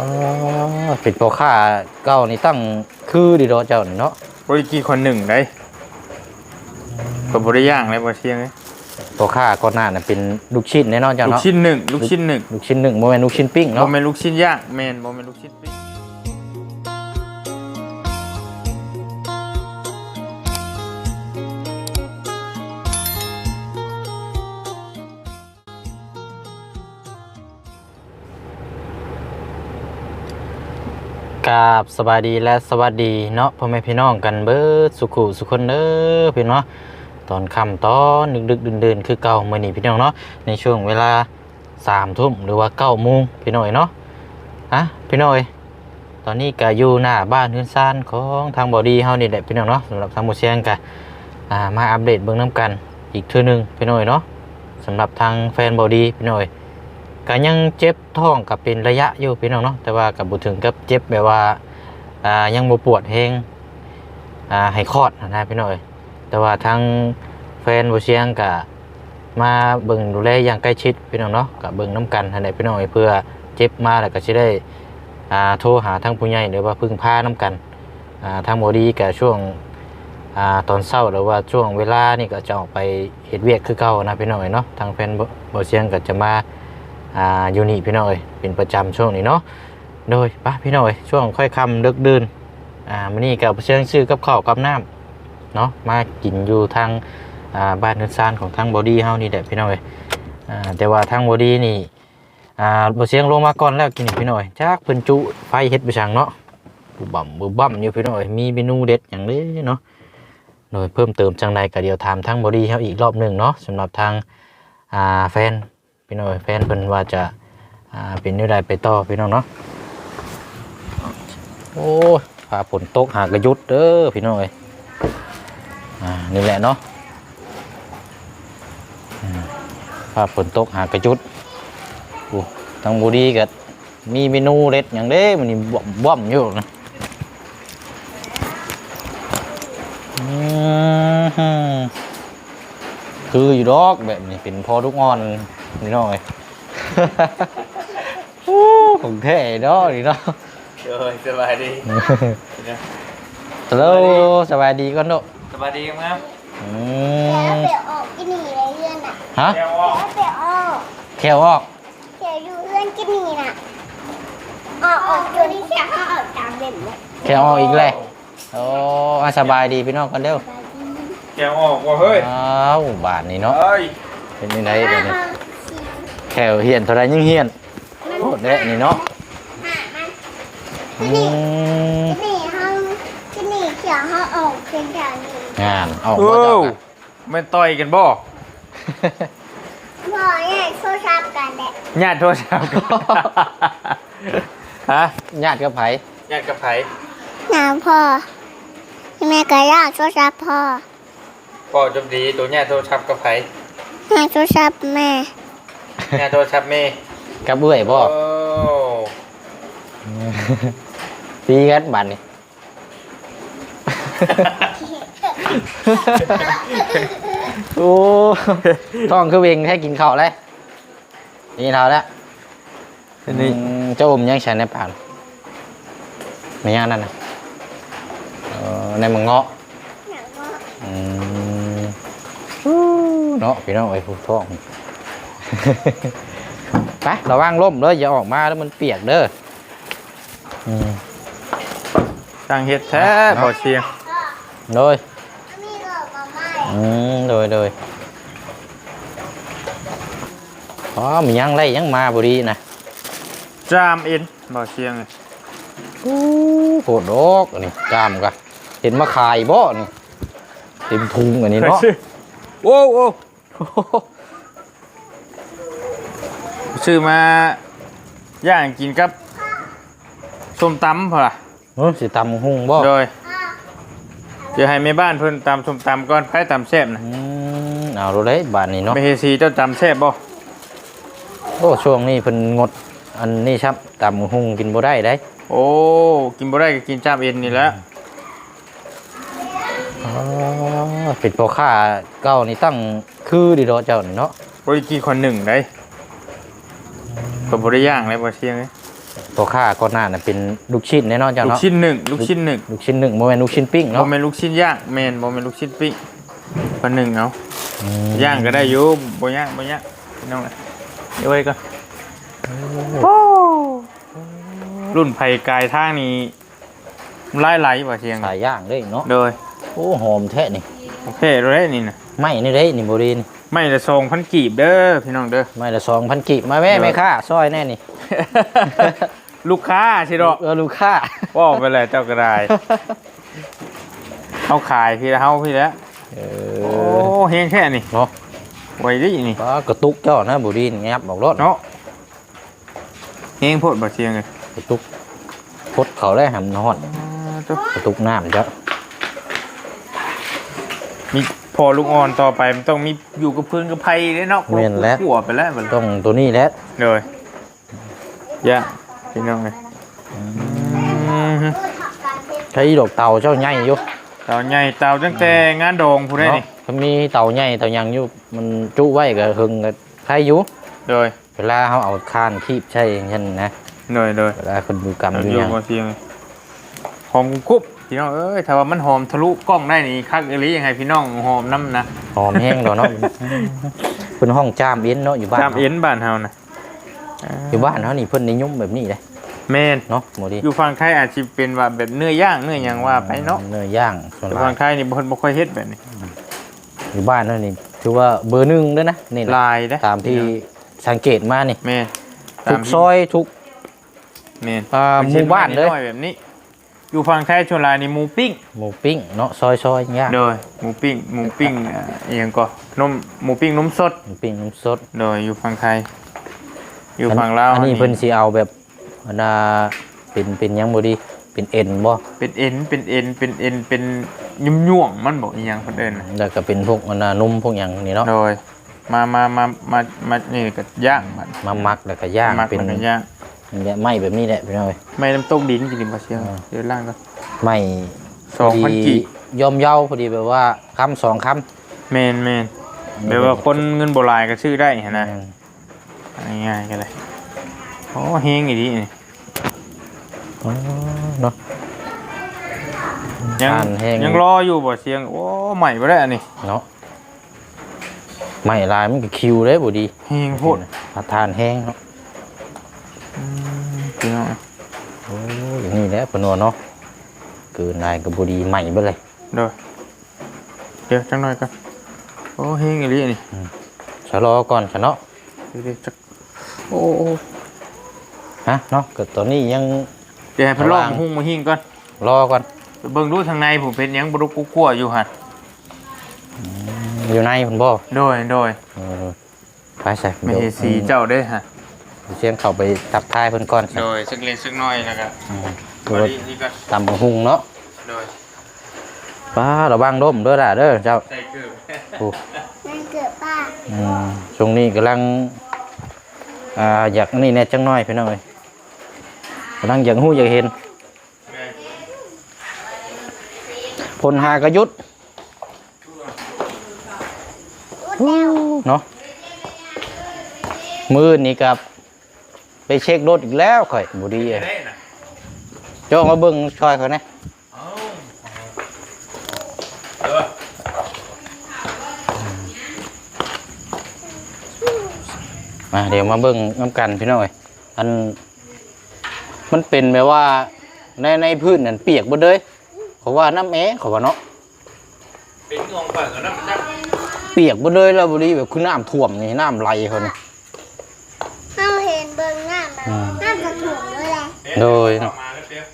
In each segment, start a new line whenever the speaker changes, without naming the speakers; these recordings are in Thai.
อ๋อเป็นพ่อค้าเก่านี่ตั้งคือดีดอเจ้านี่เนาะ
บริกีคนหนึ่งได้กับบริย่างเลยบ่เชียงเลย
พ่อค้าก่อนหน้าน่ะเป็นลูกชิ้นแน่นอนเจ้า
ลูก
เนาะ
ชิ้นหนึ่งลูกชิ้นหนึ่ง
ลูกชิ้นหนึ่งโมเมนลูกชิ้นปิ้ง
โม
เนาะ
เมนลูกชิ้นย่างแมนโมเมนลูกชิ้นปิ้ง
กราบสบายดีและสวัสดีเนาะพ่อแม่พี่น้องกันเบิดสุขุสุขคนเด้อพี่เนาะตอนค่ำตอนดึกดึกๆดื่นคือเก่ามื้อนี้พี่น้องเนาะในช่วงเวลาสามทุ่มหรือว่าเก้าโมงพี่น้อยเนาะฮะพี่น้อยตอนนี้ก็อยู่หน้าบ้านเฮือนซ่านของทางบอดี้เฮานี่แหละพี่น้องเนาะสำหรับทางหมู่เชียงก็อ่ามาอัปเดตเบิ่งน้ำกันอีกเทื่อหนึงพี่น้อยเนาะสำหรับทางแฟนบอดี้พี่น้อย ก็ยังเจ็บท้องกับเป็นระยะอยู่พี่น้องเนาะแต่ว่ากับบุถึงกับเจ็บแบบว่าอ่ายังบ่ปวดเฮงอ่าให้คลอดนะพี่น้อยแต่ว่าทางแฟนบ่เชียงก็มาเบิ่งดูแลอย่างใกล้ชิดพี่น้องเนาะก็เบิ่งน้ำกันให้ได้พี่น้อยเพื่อเจ็บมาแล้วก็สิได้อ่าโทรหาทางผู้ใหญ่หรือว่าพึ่งพาน้ำกันอ่าทางบ่ดีก็ช่วงอ่าตอนเช้าหรือว่าช่วงเวลานี่ก็จะออกไปเฮ็ดเวียกคือเก่านะพี่น้อยเนาะทางแฟนบ่บ่เชียงก็จะมา อ่าอยู่นี่พี่น้อยเป็นประจำช่วงนี้เนาะโดยปะพี่น้อยช่วงค่อยคำดึกดื่นอ่ามื้อนี้กับเชิญชื่อกับข้าวกับน้ำเนาะมากินอยู่ทางอ่าบ้านเนือนซานของทางบอดี้เฮานี่แหละพี่น้อยอ่าแต่ว่าทางบอดี้นี่อ่าบ่เสียงลงมาก่อนแล้วกินพี่น้อยจากเพิ่นจุไฟเฮ็ดไปสั่งเนาะบุบ่ำบุบ่ำอยู่พี่น้อยมีเมนูเด็ดอย่างนี้เนาะโดยเพิ่มเติมจังใดก็เดี๋ยวถามทางบอดี้เฮาอีกรอบหนึงเนาะสำหรับทางอ่าแฟน พี่น้องแฟนเพิ่นว่าจะอ่าเป็นนิวใดไปต่อพี่น้องเนาะโอ้ยฟ้าฝนตกหากระยุดเด้อพี่น้องเอ้ยอ่านี่แหละเนาะอืมฟ้าฝนตกหากระยุดโอ้ทางบูดีก็มีเมนูเด็ดอย่างเด้มันนี่บ่มบ่มอยู่นะอืมฮึคืออยู่ดอกแบบนี้เป็นพอทุกงอน นี่น้อยโอ้ของแท้เนาะนี่เนาะ
เออสบายดี
ฮัลโหลสบายดีก่อนเนาะ
สบายดีครับ
อื
แล้ว
ม
เปียกออกกินหนีเลยเพื่อนอะ
ฮะ
แก้วออก
แล้วเปียกออก
แค่ออก
เปียกอยู่เพื่อนกินหนีน่ะออกออกอยู่ที่เสียเขาออกตามเด่นเลย
แค่ออกอีกเลยโอ้อะสบายดีพี่น้องกันเร็ว
แก้วออกว่ะเฮ้ย
อ้าวบาทนี่เนาะ
เฮ้ย
เป็นยังไงเดี๋ยว นี้แค่เฮียนเท่าไรยังเฮียนโคตรเละนี่เนาะ
หามัน
อืม
กินหนีเขากินหนีเขียวเขาออกเป็นแถวนี้
งานออก
โอ้
มาเจ้า
ไม่ต่อยกันบ่
พอเนี่ยโซชาบกันแหละ
ญาติโทษครับ ฮะ
ญาติกับไผ
ญาติกับไผ
น้ำพ่อแม่ก็ยากโซชาบพ่อ
พ่อจมดีตัวญาติโทษครับกับไผ
แม่โซชาบแม่
ญาติโทษครับแม่
กับเบื่อยบ่
โอ้
ตีกันบาทนี่ โอ้ท้องคือเวงให้กินข้าวเลยนี่เท่าแล้ว
นี่
อืมเจ้าอมยังใช้ในป่านไม่ย่างนั่นนะเออในมังเงาะอืมอู้เนาะพี่น้องไอ้ผู้ท้อง ไประวังล่มเลยอย่าออกมาแล้วมันเปียกเด้ออืม
ตั้งเฮ็ดแท้พอเชียง
โดย
มีหลอกมาไม่
อืมโดยโดยอ๋อมียังไรยังมาบุรีนะ
จามเอ็นบ่เชียง
อู้โหดดอกอันนี้กล้ามกะเห็นมาขายบ่นี่เต็มทุงอันนี้เนาะ
โอ้โอ้ ชื่อมาย่างกินกับส้มตำพอล่ะ
เออสิตำหุ่งบ่
โดยเดี๋ยวให้แม่บ้านเพิ่นตำส้มตำก่อนไผตำแซ่บนะ
อืมเอาดูเลยบานนี้เนาะ
ไม่เฮซีเจ้าตำแซ่บบ่
โอ้ช่วงนี้เพิ่นงดอันนี้ครับตำหุ่งกินบ่ได้ได้
โอ้กินบ่ได้ก็กินจามเอ็นนี่แหละ
อ๋อเป็นพ่อค้าเก่านี่ตั้งคือดีดอเจ้านี่เนาะ
บ่ได้กินคนหนึ่งได้ ก็บ่ได้ย่างเลยบ่เชียงเลย
ตัวข้าก็น่าน่ะเป็นลูกชิ้นแน่นอนจ้ะ
ลูก
เนาะ
ชิ้นหนึ่งลูกชิ้นหนึ่ง
ลูกชิ้นหนึ่งโมเมนลูกชิ้นปิ้ง
โม
เนาะ
เมนลูกชิ้นย่างแมนโมเมนลูกชิ้นปิ้งคนหนึ่งเอา
อืม
ย่างก็ได้อยู่บ่ย่างบ่ย่างพี่น้องเอ้ยเดี๋ยวไว้ก่อนรุ่นไผ่กายทางนี้ไล่ไหลว่าเชียง
สายย่างเด้เนาะ
โดย
โอ้หอมแท้นี่
โอเคเลยนี่นะ
ไม่นี่เด้นี่บ่ดีนี่
ไม่ละทรงพันกีบเด้อพี่น้องเด้อ
ไม่ละ2,000กิมาแม่
เดี๋ยว
แม่ค้าซอยแน่นี่
ลูกค้าชิโร่
เออลูกค้า
ว่าไปเลยเจ้ากระไดเขาขายพี่ละเฮาพี่แล้ว
เอ
โอ้
อ
เฮงแค่นี้
เนาะ
ไว้ดินี่
ก็กระตุกเจ้านะบ่ดีนี่ยับบอกรถ
เนาะเฮงโพดบ่เชียงเลย
กระตุกพดเขาได้หำนอนกระตุกน้ำจ้ะ
มี พอลูกอ่อนต่อไปมันต้องมีอยู่กับพื้นกับไผ่เลยเนาะ
แม่นแล้ว
หัวไปแล้วมัน
ต้องตัวนี้แหละ
เลยยะพี่น้องเลย
ใช้ดอกเต่าเจ้าใหญ่อยู่
เต่าใหญ่เต่าตั้งแต่งานโดงผู้ได้
เนาะ
นี่
ถ้ามีเต่าใหญ่เต่ายังอยู่มันจุไว้ก็หึงก็ใครอยู่
โดย
เวลาเขาเอาคานคีบใช่อย่างนั้นนะ
โดยโดย
เวลาคนดูกรรม
อ
ดู
ยู่
หยัง
บ่เชียงเลยหอมกุ๊บ พี่น้องเอ้ยถ้าว่ามันหอมทะลุกล้องได้นี่คักเอหลียังไงพี่น้องหอมน้ำนะ
หอมแห้งดอกเนาะเพิ่นห้องจามเอ็นเนาะอยู่บ้าน
ตาม
เนาะ
เอ็นบ้านเฮานะ
อยู่บ้านเขานี่เพิ่นนิยมแบบนี้เลย
แม่น
เนาะหมดดี
อยู่ฝั่งไทยอาจจะเป็นว่าแบบเนื้อย่างเนื้อหยังว่าไปเนาะ
เนื้อย่างส่วน
แต่
หลา
ฝั่
ย
งไทยนี่บ่เพิ่นบ่ค่อยเฮ็ดแบบนี้
อยู่บ้านเขานี่ถือว่าเบอร์หนึ่งเด้อนะนี่นะ
ลายเด้อ
ตามที่สังเกตมานี่
แม่น
ทุกซอยทุก
แม่น
อ่าหมู่บ้านเลย
ช่แบบนี้ อยู่ฝั่งไทยชวนลายนี่หมูปิ้ง
หมูปิ้งเนาะซอยซอยย่าง
โดยหมูปิ้งหมูปิ้งอ่าอหยังก็นมหมูปิ้งนมสด
หมูปิ้งน้ำสด
โดยอยู่ฝั่งไทย อยู่ฝั่งลาว
อันนี้เพิ่นสิเอาแบบอันน่ะเป็นเป็นหยังบ่ดีเป็นเอ็นบ่
เป็นเอ็นเป็นเอ็นเป็นเอ็นเป็นยุ่มย่วงๆมันบอกอีหยังเพิ่นเอิ้นน่ะ
แล้วก็เป็นพวกอันน่ะนุ่มพวกหยังนี่เนาะ
โดยมามามามามานี่ก็ย่างบัด
มามักแล้วก็ย่าง
มัก
เป็น
มันก็ย่าง
เนี่ยไหม้แบบนี้แหละพี่น้อย
ไม่น้ำตกดินกินดิบ่เชียงเดี๋ยวล่างก็
ไหม้
สองพันกี่
ยอมเยาพอดีแบบว่าคำสองค
แมนแมนำแปลว่าคนเงินโบราณก็ชื่อได้เห็นนะ
อืม
ง่ายๆกันเลยโอ้เฮงอีดีนี่
อ๋อเนาะ
ยัง
ทานแห้ง
ยังรออยู่บ่เชียง โอ้ใหม่บ่ได้อันนี้
เนาะไหม้ลายมันก็คิวเลยบ่ดี
เฮงโพด
ถ้าทานแห้งเนาะ
พี่น้อง
โอ้ยอย่างนี้แหละปนวเนาะเกินลายก็บ่ดีไหม้เบิดเลย
เด้อเดี๋ยวจังหน่อยก่อนโอ้เฮงอีดีนี่
ชะลอก่อนชะเนาะ
เดี๋ยวๆจักโอ้โอ้
ฮะเนาะก็ตอนนี้ยัง
เดี๋ยวให้เพิ่นลอง
ระวัง
หุ้งมาหิ้งก่อน
รอก่อน
ไปเบิ่งดูทางในผมเป็นหยังบ่รู้กลัวๆอยู่หั่น
อยู่ในคุณบ่
โดยโดย
เออไปใส่
ไม่เฮสีเจ้าเด้อฮะ
เดี๋ยวเสียงเข้าไปทักทายเพิ่นก่อน
โดยสักเล็กสักน้อยนะครับ
อืม
พอดีนี่ก็
ตำบักหุงเนาะ
โดย
ป้าระวังร่มเด้อล่ะเด้อเจ้า
ใส่เกลือ
โอ้
นั่นเกิดป้า
อืมช่วงนี้กำลังอ่าอยากนี่แน่จังน้อยพี่น้องเอ้ยกำลังอยากฮู้อยากเห็นพลหากระยุทธเนาะมือนี่กับ ไปเช็ครถอีกแล้วข่อยบุดีเอ้ย
ได้นะ
โจ้มาเบิ่งช่วยเขานะ
เอาเออ
มาเดี๋ยวมาเบิ่งน้ำกันพี่น้อยอัน มันเป็นแบบว่าในในพื้นนั่นเปียกหมดเลยเขาว่าน้ำแอเขาว่าเนาะ
เป็นงงเปิดแล้วนะมันจะ
เปียกหมดเลยแล้วบุรีแบบคือน้ำท่วมนี่น้ำไหลเขานี่
เรา
โดย
ออกมาแล้วเปียว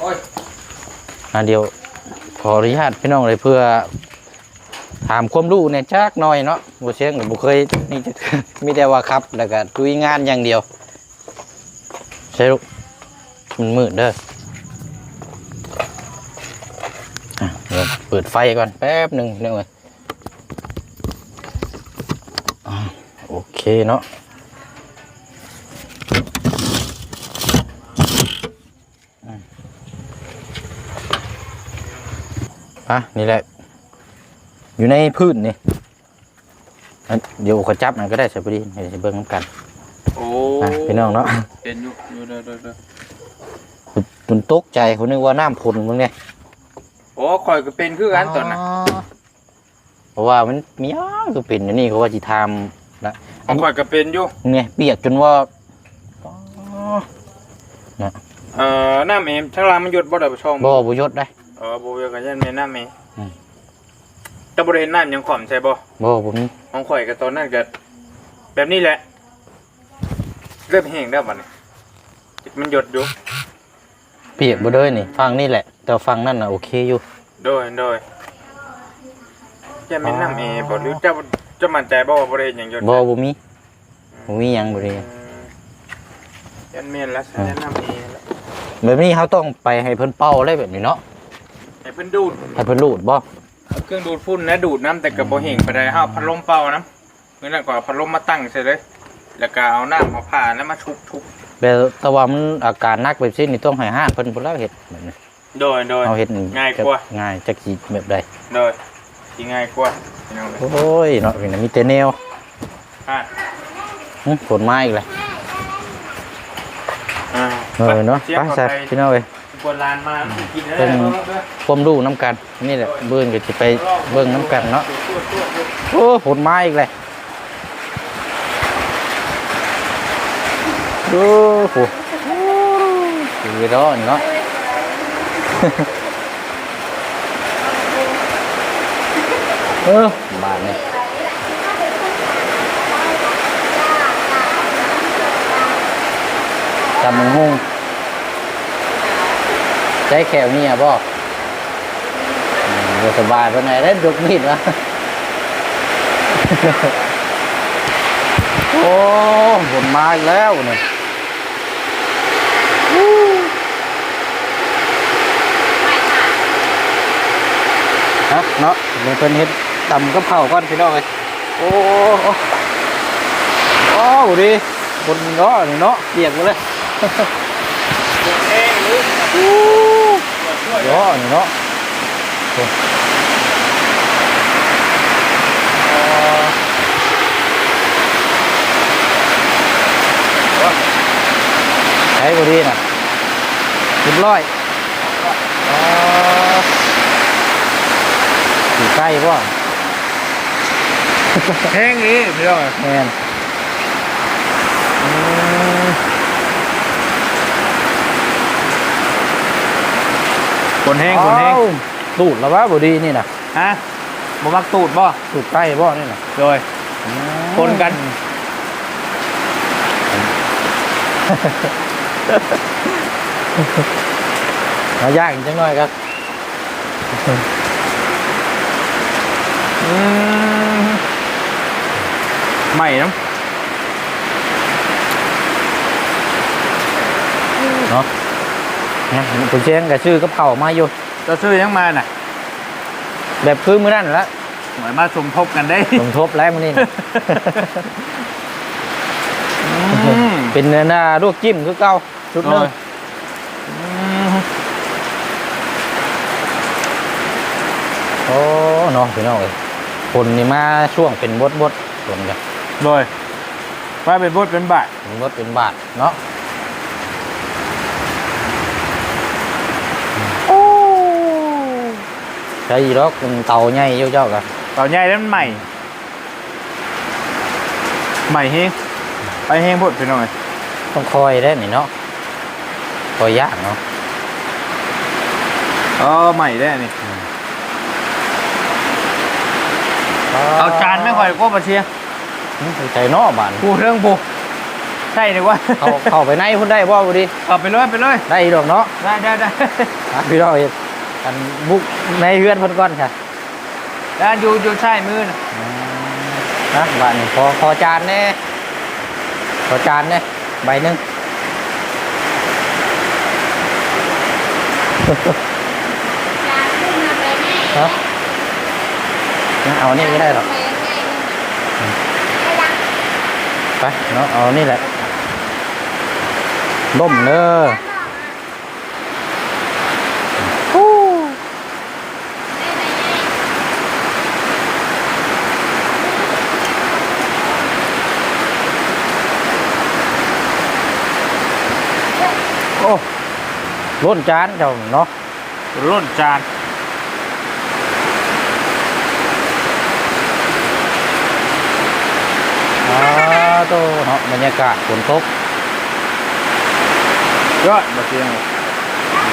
โอ้ย
อะเดี๋ยว ขออนุญาตพี่น้องเลยเพื่อ ถามความรู้เนี่ยจักหน่อยเนาะบ่เชียงกับบ่เคยนี่จะมีแต่ว่าครับแล้วก็คุยงานอย่างเดียว ใช่ลูกมันมืดเด้ออะเดี๋ยวเปิดไฟก่อนแป๊บหนึ่งเดี๋ยวเลยอะโอเคเนาะ อะนี่แหละ อยู่ในพื้นนี่อันเดี๋ยวเขาจับมันก็ได้ใช่ปะดิเดี๋ยวจะเบิ่งน้ำกัน
โอ้อ้
อะพี่น้องเนาะ
เป็นอยู่อยู่เด้อเด้อเด้อ
มันตกใจคนนึกว่าน้ำพลมึงเนี่ย
โอ้ข่อยก็เป็นคือกันตอนน่ะ
เพราะว่ามันมีอ้าวก็เป็นอันนี่เขาว่าจิทำนะ
ของข่อยก็เป็นอยู่
เนี่ยเปียกจนว่า
เอ่อน้ำเอมช่างล่างมันหยดบ่ได้บ่ช่อง
บ่บุยศได้
เออบ่เวยกันยันแม่น้ำเอ
อืม
แต่บ่ได้เห็นน้ำยังขอมใช่บ่
บ่ผม
ของข่อยก็ตอนนั้นก็แบบนี้แหละ เริ่มแห้งแล้วบัดนี้มันหยดอยู่
เปียกบ่เลยนี่ฟังนี่แหละ แต่ฟังนั่นน่ะโอเคอยู่
โดยโดยจะแม่น้ำเอบ่หรือเจ้าเจะมั่นใจบ่ว่าบ่ได้เฮ็ดหยังหยด
บ่บ่มีบ่มีหยังบ่ได้
อืมยันแม่นแล้วยันน้ำเอแล้ว
แบบนี้เขาต้องไปให้เพิ่นเป่าอะไรแบบนี้เนาะ
ให้เพิ่นดูด
ให้เพิ่นรูดบ่
เอาเครื่องดูดฝุ่นนะดูดน้ำแต่กับโบเห่งไปได้เอาพัดลมเป่าน้ำเมื่อนั้นก็เอาพัดลมมาตั้งใช่เลย แล้วก็เอาน้ำเอาผ้าแล้วมาชุบชุบ
แต่แต่ว่ามันอาการหนักแบบนี้นี่ต้องให้ห้างเพิ่นพุ่นแล้วเฮ็ดแบบนี้
โดยโดย
เอาเฮ็ด
ง่ายกว่า
ง่ายจักสิแบบใด
โดยที่ง่ายกว่าพี่น้องเลย
โอ้ยเนาะนี่นะมีแต่แนว
อ่า
หึฝนมาอีกแล้ว
อ่า
เออเนาะ
เสีย
ไป
บเข้า
ซะ
ไป
พี่น้องเอ้ย
กวนลานมากินได้
เป็น
เลยเด้อ
ความรู้น้ำกัน นี่แหละเบิ่นก็สิไปเบิ่งน้ำกันเนาะ
ตัวตัวตัว
โอ้ฝนมาอีกเลยดูโหคือร้อนเนาะเออบาดนี่จำมึงฮุงใช้แขวนี่อะบ่อสบายปานไหนได้ดุกมีดวะโอ้ฝนมาแล้วเนี่ยฮะเนาะเดี๋ยวเพิ่นเฮ็ดตำกับข้าก่อนพี่น้องเอ้ยโอ้โอ้โอ้โหดิบนเนาะนี่เนาะเปียกหมดเลย
เองห รือ
เนาะนี่เนาะโอ้ใช้บ่ดีน่ะเรียบร้อยอ๋ออยู่ใกล้ป่ะ
แห้งนี่พี่น้อง
แมน
คนแห้งคนแห้ง
อ้าวตูดแล้ววะบ่ดีนี่น่ะ
ฮะบ่มักตูดบ่
ตูดใกล้ป่ะนี่น่ะ
โดยคนกัน
มายากอีกจังหน่อยครับ
อืมใหม่น้
เนาะ นะคุณเชียงกับชื่อกับเข่ามาอยู่ำ
จะซื้อยังมาน่ะ
แบบคือมือนั่นแหละ
เหมือนมาสมทบกันได้
สมทบแล้วมื้อนี้น่ะ
อืม
เป็นหน้าลวกจิ้มคือเก่าชุดหนึง
โอ้ย
โอ้เนาะพี่น้องเอ้ยคนนี่มาช่วงเป็นบดบดๆคนกัน
โดยว่าเป็นบทเป็นบาท
เป็นบดเป็นบาทเนาะ ช่หรอกเป็นเตาใหญ่เจ้าเจ้ากัน
ต่อใหญ่แล้วมันใหม่ ใหม่เฮงไปเฮงบทไปหน่อย
ต้องคอยได้นี่เนาะคอยยากเนาะ
เออใหม่ได้นี่เอาจานไม่ค่อยก็มาเชียร์
อืมใจเนอบาน
กูเรื่องกูใช่ดีกว่า
เข้าเข้าไปในพุ่นได้บ่บ่ดี
เอาไปเลยไปเลย
ได้ดอกเนาะ
ได้ได้ได้
อะพี่น้องเฮ็ด อันบุกในเฮือนเพิ่นก่อนค่ะ
ได้อยู่อยู่ใช่มือนะ
นะบาดนี้ขอขอจานแน่ขอจานแน่ใบหนึงฮะงั้นเอานี่ไม่ได้หรอกไปเนาะเอานี่แหละล่มเด้อโอ้ ล้นจานเจ้าเนาะ
ร่นจาน
อ่าโตเนาะบรรยากาศฝนตก
ยอดบ่เตียง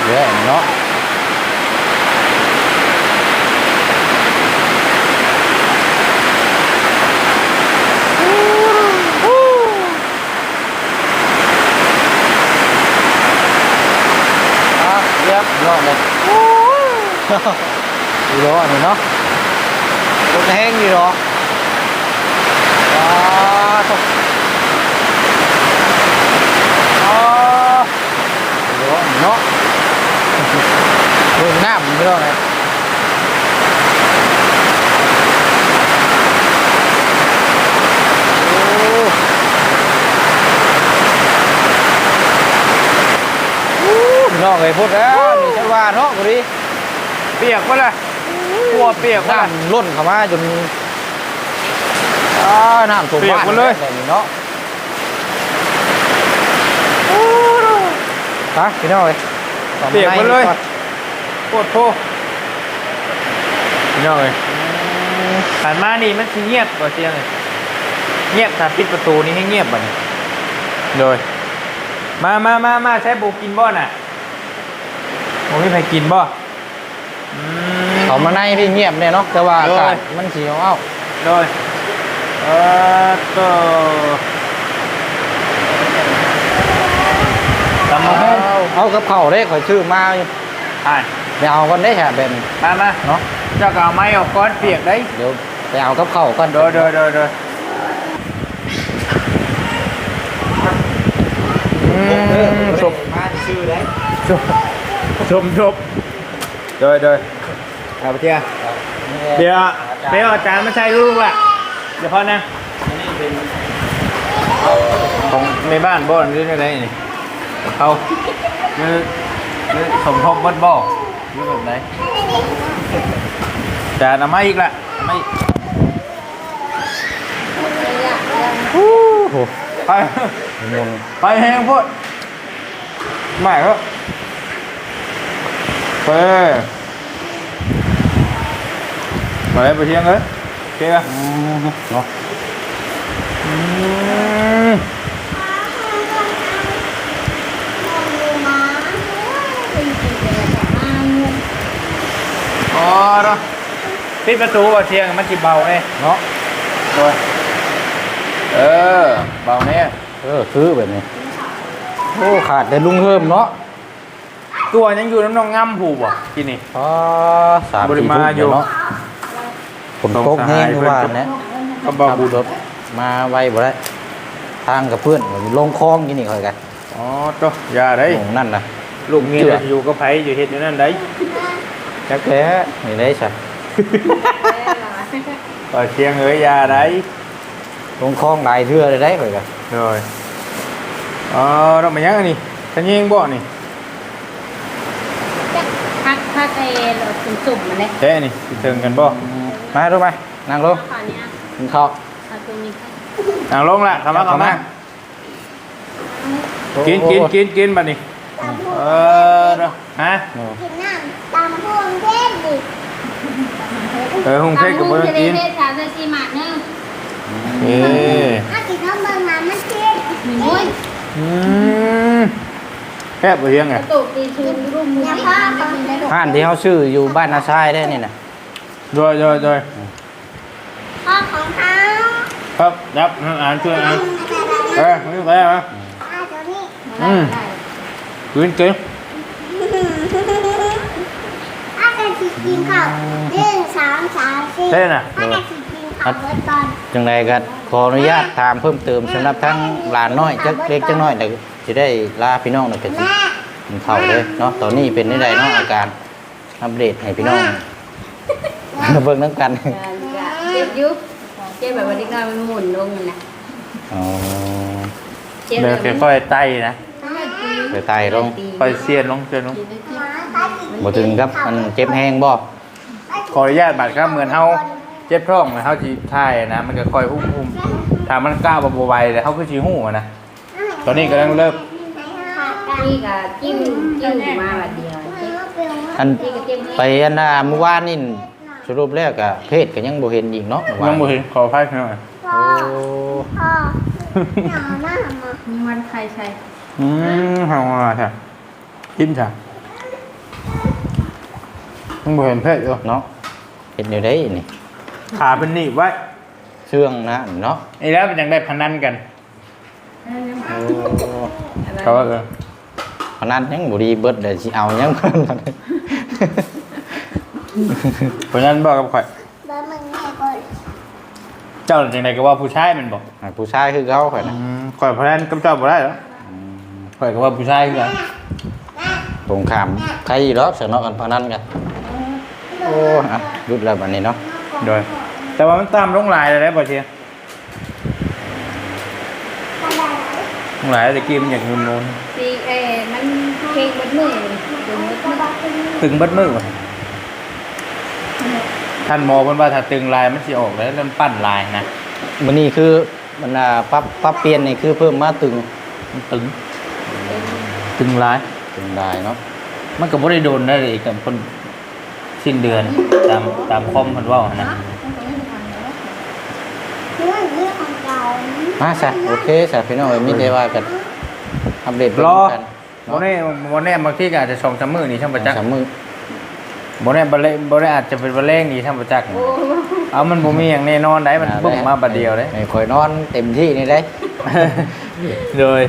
เยอะเนาะ อะเรียบร้อยเลยดีร้อนนี่เนาะรถแห้งดีหรอว้าวตกอ๋อดีร้อนนี่เนาะเรื่องน้ำมันไม่ร้อนเลย น้องเลยพูดแล้วนี่ฉันว่าเนาะกูดิ
เปียกปะล่ะกลัวเปียกปะล่ะ
น้ำล้นเข้ามาจนอ่าน้ำท่วม
เปียก
บ้าน
เลย
เนาะฮะพี่น้องเอ้ย
เปียกหมดเลย
ก่อน
โคตรโทพี่น้องเอ้ยผ่านมานี่มันเงียบบ่เตียงเลยเงียบถ้าปิดประตูนี่ให้เงียบบ่นี่โดยมามามามาใช้บุกกินบ่น่ะ บ่มีใครกินบ่อืม
เขามาในที่เงียบเนี่ยเนาะแต่ว่าอา
โอ้ย
กาศมันสีเอา
โดยเออก็ตำมะฮุ่ง
เอาเอากับเขาวได้ข่อยชื่อมาอยู่
อ่าน
ไปเอากันได้แค่แบบนี้
มามา
เนาะ
เจ้าก็เอาไม้ออกก้อนเปียกได้
เดี๋ยวไปเอากับเขาวก่อน
โดยโดยโดยโดยอืมสม
มาชื่อได้
สมสมโดยโดยเอาไปเที่ยเดี๋ยวเดี๋ยวอาจารย์ไม่ใช่ลูกละเดี๋ยวพอนะของในบ้านบ่อนหรืออะไรนี่เขาหรือหรือสมทบเบดบ่หรือแบบไหนจานเอามาอีกละเอามาอีก
โอ้โห
ไปไปแห้งพูดไม่ครับ ไปไปไปเที่ยงเลยโอเคป่ะ
อืมเนาะ
อืมอ๋อเนาะปิดประตูว่าเที่ยงมันจิเบาเอ้
เนาะ
โดยเออ เบาเนี่ย
เออคือแบบนี้ โอ้ ขาดแต่ลุงเฮิมเนาะ
ตัวยังอยู่น้ำนองง่ำผูบ่กินนี่
อ๋อสาม
บริ
สี่
มา
ทุ่ม
อยู่
เนาะผมตกแห้งทุกวันนะ
ก็เบาบุญ
รถมาไวบ่ได้ทางกับเพื่อนลงคลองกินนี่ค่อยกัน
อ๋อตัวยาได้
หมองนั่นนะ
ลูกเมีย
เจือ
อยู่กับไผอยู่เฮ็ดอยู่นั่นได้
จักแล้นี่ได้ใช่
ก็เชียงเอ้ยยาได้
ลงคลองหลายเทื่อเลยได้ค่อยกัน
เลยอ๋อเรามายังอันนี้ทันยิงบ่นี่
พักพักไอ้เราสุ่มสุ่มๆมาเลย
แท้นี่สิเทิงกันบ่
มารู้ไหมนั่งลง
ขอเนี้ย
กินข้าว
เอาตรงนี้ค่ะ
นั่งลงละเข้ามาเข้ามากินกินกินกินบัดนี้เออเด้อฮะ
โอ้
กินน้ำตามพวงเทศดิ
เออหุงเพชรก็บ่ต้องกิน
เทศสามเทศสี่หมาดหนึง
เอ้
ถ้ากินน้ำเบิ่งน้ำมันเทศ
โอ้ย
อืม แค่บ่เฮียง
ก
ไง
ระตุกตีชูรุ่มมือ
อย่า
ไม่
พ่อ
ทำไม่กินได้หรอก
ห้านที่เขาซื้ออยู่บ้านนาชายได้นี่นะ
โดยโดยโดย
พ่อของเขา
ครับยับอ่านช่วยอ่านเออนี่ไปมา
อ่าตัวนี้
อืมกินกิน
ถ้ากันสิกินข้าวหนึ่งสองสามสี่
เท่น่ะ
ถ้ากันสิกินข้าวเบิดก่อน
จังไรก็ขออนุญาตถามเพิ่มเติมสำหรับทั้งหลานน้อยจักเล็กจักน้อยเดี๋ย วจะได้ลาพี่น้องหน่อยเป็นสิ
แม่
กินข้าวเลยเนาะตอนนี้เป็นได้ใดเนาะอาการอัปเดตให้พี่น้องเบิ่งน้ำกัน
เจ็บอยุบเจ็บแบบว่าเด็กน้อยมันหมุนลงนั่นนะ
อ๋อ
เจ็บ
เดี๋ยว
แบบ
ค่อยๆไต่นะ
ไปไต่ลง
ค่อยเสียนลงเสียนลง
บ่ถึงครับมันเจ็บแห้งบ่
ขออนุญาตบัตรครับเหมือนเฮาเจ็บท้องนะเฮาสิท่ายนะมันก็ค่อยหุ้มๆถ้ามันก้าวบ่ไหวแล้วเฮาคือสิฮู้อะนะต อนนี้กำลังเริ่ม
ขาดกัน
นี่ก็จิ้มจิ้มมาแบบเดียว
อัน
นี่ก็จิ้ม
ไปอันน่ะเมื่อวานนี่สรุปแล้วก็เพศก็ยังบ่เห็นอีกเนาะเมื่อวา
ยั
น
งบ่เห็นขอไพ่หน่อย
พ่อ
โอ้
พ่อหนาวมากมา
มีวันใครใช่
อืมเฮาว่าใช่กินจ้ะยังบ่เห็นเพศอยู่
เนาะเห็นอยู่ได้นี่
ขาเป็นหนีบไว้
เชื่องนะเนาะ
ไอ้แล้วมันยังได้พนันกัน
โอ้
เขาว่าเออ
พนันยังบ่ดีเบิดได้สิเอายัง
เพราะฉะนั้นบอกกับข่อย
บ้านมึงแม่ก่อน
เจ้าจังไดก็ว่าผู้ชายมันบอก
ให้ผู้ชายคือเขาข่อยนะ
ข่อยพนันกับเจ้าบ่ได้แล้วข่อยก็ว่าผู้ชายคือกัน
ตรงข้ามใครอีกรอบสนอกันพนันกันโอ้อะรุดแล้วบัดนี้เนาะ
โดย แต่ว่ามันตามลงลายเลยได้ป่ะเชียล งลายแต่กี้มันอยากงุนนูน
สีเอมันเพลงบนมือเป็นมือ
ตึงเบัดมือว่ะท่านหมอเพิ่นว่าถ้าตึงลายมันสิออกแล้วเริ่มปั้นลายนะ
วันนี้คือมันอ่าปรับปรับเปลี่ยนนี่คือเพิ่มมาตึง
มันตึง ตึงลาย
ตึงได้เนาะ
มันก็บ่ได้โดนได้เลยกับคนสิ้นเดือนตามตามคอมเพิ่นเว่านะ
เรื่องเรื่องของเก่า
มาซะโอเคซะพี่น้องเอ้ยมีแต่ว่ากันอัปเดตเบิ่ง
รอ
กัน
บ่แน่บ่แน่บางทีก็อาจจะสองสามมื้อนี่ช่างประจักษ์
สามมือ
บ่แน่บ่เล่บ่ได้อาจจะเป็นบ่แรงนี่ช่างประจักษ์เอามันบ่มีหยังแน่นอนได้มันบุ้มมาบัดเดียวเด้
ให้ข่อยนอนเต็มที่นี่ได้
เลย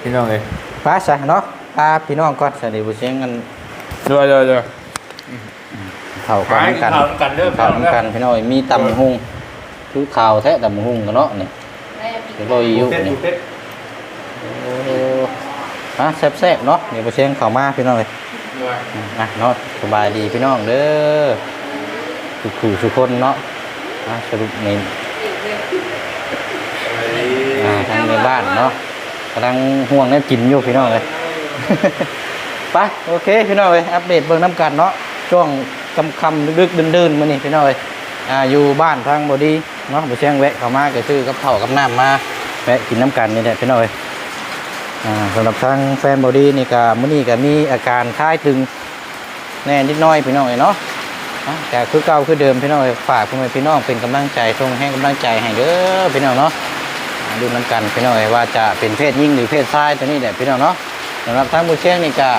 พี่น้องเอ้ย
ป้าซะเนาะพาพี่น้องก่อนสวัสดีผู้เชียงกัน
เดี๋ยวเดี๋ยวเดี๋ยว
เข้ากันกัน
เข้ากันเด้อ
เข้ากันพี่น้องเอ้ยมีตำหุง คือข่าวแท้ตำหุงกันเนาะนี่เดี๋ยวโรยอยู่นี่โอ้ฮะแซ่บๆเนาะเดี๋ยวผู้เชียงเข้ามาพี่น้องเอ้ยอะเนาะสบายดีพี่น้องเด้อสุขูสุคนเนาะอะสรุปในอ่าทางในบ้านเนาะกำลังห่วงแนวกินอยู่พี่น้องเลยไปโอเคพี่น้องเลยอัปเดตเบื้องน้ำกันเนาะช่วงคำคำๆดึกๆดื่นๆมานี่พี่น้องเลยอ่าอยู่บ้านทางบอดี เนาะไปเชียงแวะเข้ามาก็ซื้อกับข้ากับน้ำมาแวะกินน้ำกันนี่แหละพี่น้อยอ่าสำหรับทางแฟนบอดี้นี่ก็มื้อนี้ก็มีอาการคล้ายตึงแน่นิดน้อยพี่น้องเอ้ยเนาะแต่คือเก่าคือเดิมพี่น้องเอ้ยฝากพ่อแม่พี่น้องเป็นกำลังใจทรงให้กำลังใจให้เด้อพี่น้องเนาะดูน้ำกันพี่น้องเอ้ยว่าจะเป็นเพศหญิงหรือเพศชายตัวนี้แหละพี่น้องเนาะสำหรับทั้งผู้เชี่ยงนี่ก็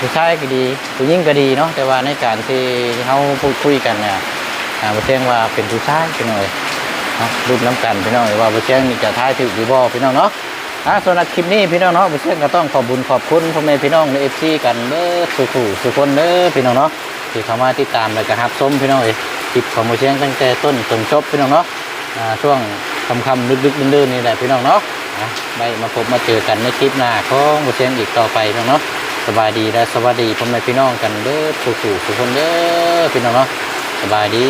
ผู้ชายก็ดีผู้หญิงก็ดีเนาะแต่ว่าในการที่เขาพูดคุยกันเนี่ย อ่าผู้เชียงว่าเป็นผู้ชายพี่น้องเอ้ยเนาะดูน้ำกันพี่น้องว่าผู้เชี่ยงนี่จะท้ายถือหรือบ่พี่น้องเนาะอะสำหรับคลิปนี้พี่น้องเนาะผมเชื่อก็ต้องขอบคุญขอบคุณพ่อแม่พี่น้องในเอฟซีกันเด้อสุขุสุขคนเด้อพี่น้องเนาะที่เข้ามาติดตามแล้วก็รับชมพี่น้องเอ้ยคลิปของโมเชียงตั้งแต่ต้นจนจบพี่น้องเนาะอ่าช่วงคำคำลึกๆดื่นๆนี่แหละพี่น้องเนาะอะไปมาพบมาเจอกันในคลิปหน้าของโมเชียงอีกต่อไปพี่น้องเนาะสบายดีและสวัสดีพ่อแม่พี่น้องกันเด้อสุขุสุขคนเด้อพี่น้องเนาะ สบายดี